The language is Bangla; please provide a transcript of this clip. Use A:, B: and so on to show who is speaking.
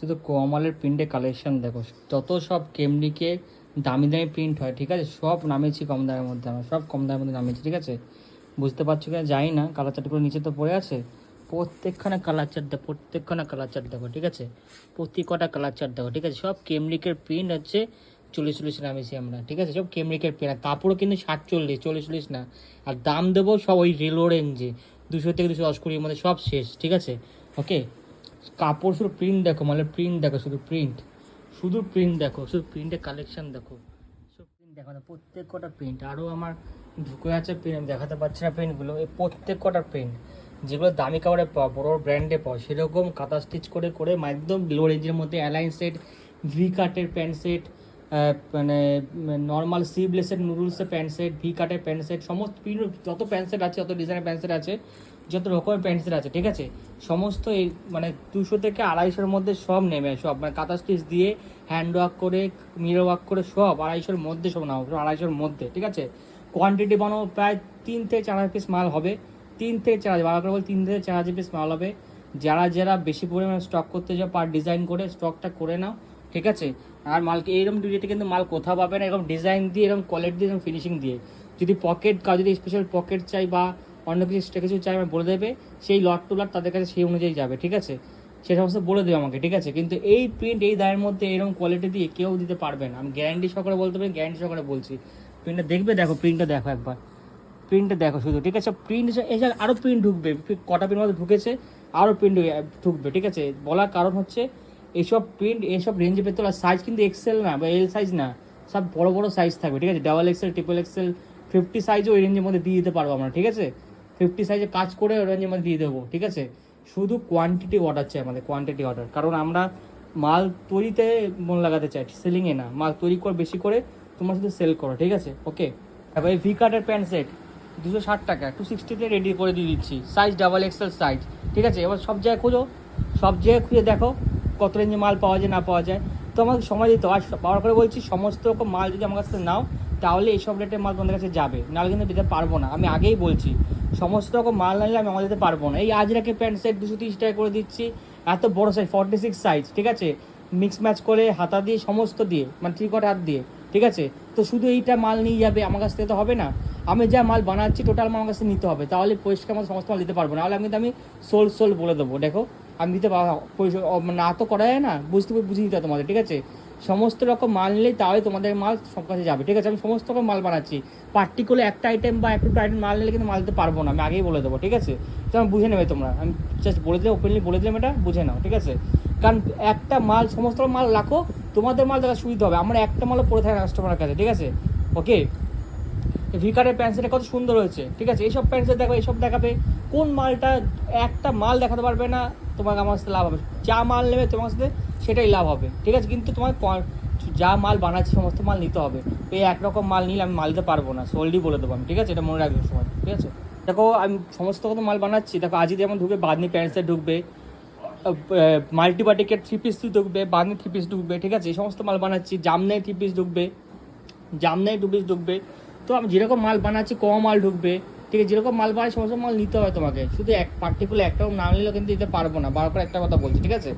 A: শুধু কোয়ামালের প্রিন্টের কালেকশন দেখো, যত সব কেমনিকে দামি দামি প্রিন্ট হয়, ঠিক আছে? সব নামিয়েছি কম দামের মধ্যে আমরা, সব কম দামের মধ্যে নামিয়েছি, ঠিক আছে? বুঝতে পারছ কিনা? জানি না কালার চার্টগুলো নিচে তো পড়ে আছে। প্রত্যেকখানে কালার চার্ট দেখো, প্রত্যেকখানে কালার চার্ট দেখো, ঠিক আছে? প্রতি কটা কালার চার্ট দেখো, ঠিক আছে? সব কেমরিকের প্রিন্ট হচ্ছে, চল্লিশ চল্লিশ নামিয়েছি আমরা, ঠিক আছে? সব কেমরিকের প্রিন্ট আর কাপড়ও কিন্তু ষাট চল্লিশ চল্লিশ চল্লিশ না। আর দাম দেবো সব ওই রেলো রেঞ্জে দুশো থেকে দুশো দশ কুড়ির মধ্যে সব শেষ, ঠিক আছে? ওকে কাপড় শুধু প্রিন্ট দেখো মানে প্রিন্ট দেখো, শুধু প্রিন্ট শুধু প্রিন্ট দেখো, শুধু প্রিন্টের কালেকশন দেখো। সব প্রিন্ট দেখো না, প্রত্যেক কটা প্রিন্ট আরও আমার ঢুকে আছে প্রিন্ট আমি দেখাতে পারছি না প্রিন্টগুলো এই প্রত্যেক কটা প্রিন্ট যেগুলো দামি কাপড়ে পাওয়া, বড় ব্র্যান্ডে পাওয়া, সেরকম কাঁথা স্টিচ করে করে একদম লো রেঞ্জের মধ্যে অ্যালাইন সেট ভি কাটের প্যান্ট সেট মানে নর্মাল সিভলেসের নুডলসের প্যান্ট সেট ভি কাটের প্যান্ট সেট সমস্ত যত প্যান্ট সেট আছে, যত ডিজাইনের প্যান্ট সেট আছে যত রকমের পেন্সিল আছে, ঠিক আছে? সমস্ত এই মানে দুশো থেকে আড়াইশোর মধ্যে সব নেমে সব মানে কাঁথা স্টিচ দিয়ে হ্যান্ড ওয়ার্ক করে মিরর ওয়ার্ক করে সব আড়াইশোর মধ্যে সব নাও আড়াইশোর মধ্যে, ঠিক আছে? কোয়ান্টিটি বানাও প্রায় তিন থেকে চার হাজার পিস মাল হবে, তিন থেকে চার হাজার বারো করে বল, তিন থেকে চার হাজার পিস মাল হবে। যারা যারা বেশি পরিমাণে স্টক করতে যাও পার ডিজাইন করে স্টকটা করে নাও, ঠিক আছে? আর মালকে এইরকম রেটে কিন্তু মাল কোথাও পাবে না, এরকম ডিজাইন দিয়ে, এরকম কোয়ালিটি দিয়ে, এরকম ফিনিশিং দিয়ে। যদি পকেট যদি স্পেশাল পকেট চাই বা অন্য কিছু extra কিছু চাই আমি বলে দেবে, সেই লট টু লট তাদের কাছে সেই অনুযায়ী যাবে, ঠিক আছে? সে সমস্ত বলে দেবে আমাকে, ঠিক আছে? কিন্তু এই প্রিন্ট এই দায়ের মধ্যে এরকম কোয়ালিটি দিয়ে কেউ দিতে পারবে না। আমি গ্যারান্টি সহকারে বলতে পারি গ্যারান্টি সহকারে বলছি। প্রিন্টটা দেখবে, দেখো প্রিন্টটা দেখো একবার। প্রিন্টটা দেখো শুধু, ঠিক আছে? প্রিন্ট এছাড়া আরও প্রিন্ট ঢুকবে। কটা প্রিন্ট মধ্যে ঢুকেছে আরও প্রিন্ট ঢুকবে, ঠিক আছে? বলার কারণ হচ্ছে এইসব প্রিন্ট এইসব রেঞ্জে পেতে আর সাইজ কিন্তু এক্সেল না, বা এল সাইজ না। সব বড় বড় সাইজ থাকবে, ঠিক আছে? Double XL triple XL fifty সাইজও ওই রেঞ্জের মধ্যে দিয়ে দিতে পারব আমরা, ঠিক আছে? ফিফটি সাইজে কাজ করে ওই রেঞ্জের দিয়ে দেবো, ঠিক আছে? শুধু কোয়ান্টিটি অর্ডার চাই আমাদের কোয়ান্টিটি অর্ডার কারণ আমরা মাল তৈরিতে মন লাগাতে চাই সেলিংয়ে না। মাল তৈরি করে, বেশি করে তোমার শুধু সেল করো, ঠিক আছে? ওকে এই ভি কার্ডের প্যান্ট সেট দুশো ষাট টাকা টু সিক্সটিতে রেডি করে দিয়ে দিচ্ছি। সাইজ ডাবল এক্সেল সাইজ ঠিক আছে? এবার সব জায়গায় খুঁজো, সব জায়গায় খুঁজে দেখো কত রেঞ্জে মাল পাওয়া যায়, না পাওয়া যায়। তো আমাকে সময় দিতে। আর পাওয়ার করে বলছি, সমস্ত রকম মাল যদি আমার কাছে নাও, তাহলে এইসব রেটের মাল তোমাদের কাছে যাবে। নাহলে কিন্তু দিতে পারব না। আমি আগেই বলছি সমস্ত রকম মাল না আমি আমার দিতে পারব না। এই আজরাকে প্যান্ট সেট দুশো তিরিশ টাকা করে দিচ্ছি। এত বড় সাইজ ফর্টি সিক্স সাইজ ঠিক আছে? মিক্স ম্যাচ করে হাতা দিয়ে, সমস্ত দিয়ে মানে কোয়ার্টার হাত দিয়ে, ঠিক আছে? তো শুধু এইটা মাল নিয়ে যাবে, আমার কাছ থেকে তো হবে না। আমি যা মাল বানাচ্ছি টোটাল আমার কাছে নিতে হবে। তাহলে পরিষ্কার মতো সমস্ত মাল দিতে পারব না। নাহলে আমি কিন্তু আমি সোল সোল বলে দেবো। দেখো, আমি দিতে পারব না তো করা যায় না, বুঝতে বুঝিয়ে দিতে তোমাদের, ঠিক আছে? সমস্ত রকম মাল নিলেই তাহলে তোমাদের মাল সব কাছে যাবে। ঠিক আছে, আমি সমস্ত রকম মাল বানাচ্ছি। পার্টিকুলার একটা আইটেম বা একটু আইটেম মাল নিলে কিন্তু মাল দিতে পারব না, আমি আগেই বলে দেবো, ঠিক আছে? তো আমি বুঝে নেবে তোমরা। আমি জাস্ট বলে দিলাম ওপেনলি বলে দিলাম এটা, বুঝে নাও, ঠিক আছে? কারণ একটা মাল, সমস্ত রকম মাল রাখো, তোমাদের মাল দেখা সুবিধা হবে। আমার একটা মালও পড়ে থাকে কাস্টমারের কাছে, ঠিক আছে? ওকে ভিকারের প্যান্টসেটা কত সুন্দর হয়েছে, ঠিক আছে? এইসব প্যান্ট সেট দেখো, এইসব দেখাবে। কোন মালটা একটা মাল দেখাতে পারবে না, তোমাকে আমার সাথে লাভ হবে। যা মাল নেবে তোমার সাথে সেটাই লাভ হবে। ঠিক আছে? কিন্তু তোমার যা মাল বানাচ্ছি, সমস্ত মাল নিতে হবে। এই একরকম মাল নিলে আমি মাল দিতে পারব না। সোল্ডি বলে দেবো আমি, ঠিক আছে? এটা মনে রাখবে সময় ঠিক আছে? দেখো, আমি সমস্ত কত মাল বানাচ্ছি। দেখো, আজই যেমন ঢুকবে, বাদনি প্যান্টসে ঢুকবে মাল্টিবাটিকের থ্রি পিস ঢুকবে, বাদনি থ্রি পিস ঢুকবে, ঠিক আছে? এই সমস্ত মাল বানাচ্ছি। জামনাই থ্রি পিস ঢুকবে, জামনাই টু পিস ঢুকবে। তো আমি যেরকম মাল বানাচ্ছি কম মাল ঢুকবে, ঠিক আছে? যেরকম মাল বানাই সমস্ত মাল নিতে হয় তোমাকে। শুধু এক পার্টিকুলার একটা না নিলেও কিন্তু দিতে পারব না। বারবার একটা কথা বলছি, ঠিক আছে?